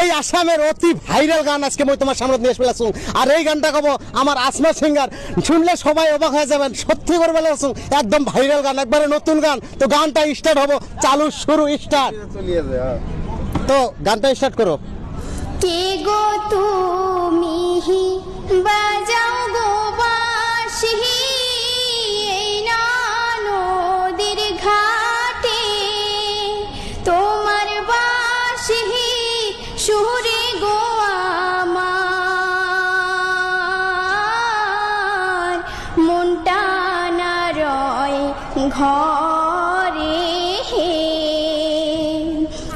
এই আসামের অতি ভাইরাল গান আজকে মই তোমার সামনে নিয়ে এসে আর এই গানটা কব আমার আসমা সিঙ্গার। শুনলে সবাই অবাক হয়ে যাবেন, সত্যি করে বলে আসুন, একদম ভাইরাল গান, একবারে নতুন গান। তো গানটা স্টার্ট হব, চালু, শুরু স্টার্ট তো গানটা স্টার্ট করো। কে গো তুমি বাজাও ঘরে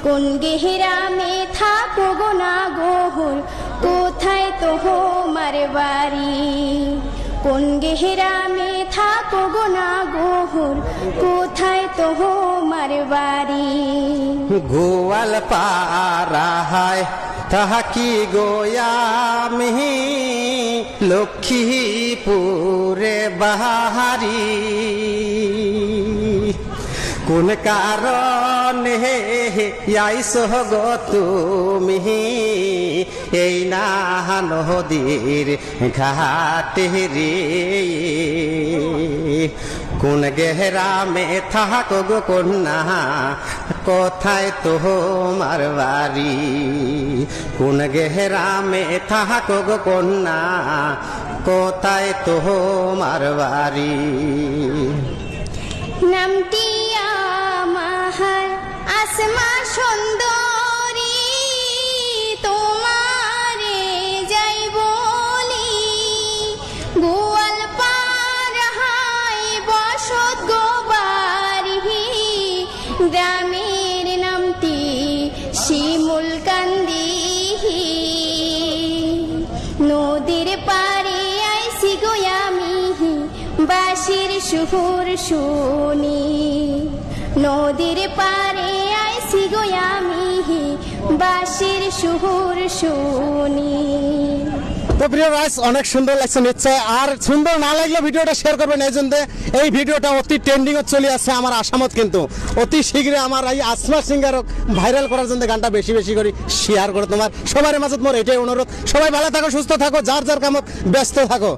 কোন গেহরামে থাকো গো না গোহর কোথায় তো হোমার বাড়ি? কোন গেহরামে থাকো গো না গোহর কোথায় তো হোমার বাড়ি? গোয়াল পারাহায় তাহা কি গোয়ামি লক্ষ্মীপুরে বাহারি। কোন কারণে? আইস গো তুমি। এই না নদীর ঘাটে রে কোন গেহরামে থাকো গো কন্যা কোথায় তোমার বাড়ি। কোন গেহরামে থাকো গো কন্যা কোথায় তোমার বাড়ি। নামটি আসমা সুন্দরী, তোমারে যাই বলি। গোয়াল পাড়ায় বসত গোবারি গ্রামের নামটি শিমুল কান্দি নদীর পাড়ে আইসি গো আমি বাঁশির শুনি। নদীর পাড়ে আইসি গো আমি বাঁশির সুর শুনি। তো প্রিয় রাইস অনেক সুন্দর লাগছে নিশ্চয়। আর সুন্দর না লাগলে ভিডিওটা শেয়ার করবেন। এই জন্য এই ভিডিওটা অতি ট্রেন্ডিং চলে আসছে আমার আসামত কিন্তু। অতি শীঘ্রই আমার এই আসমা সিঙ্গার ভাইরাল করার জন্য গানটা বেশি বেশি করে শেয়ার করে তোমার। সবার মাঝে মোর এটাই অনুরোধ। সবাই ভালো থাকো, সুস্থ থাকো, যার যার কামত ব্যস্ত থাকো।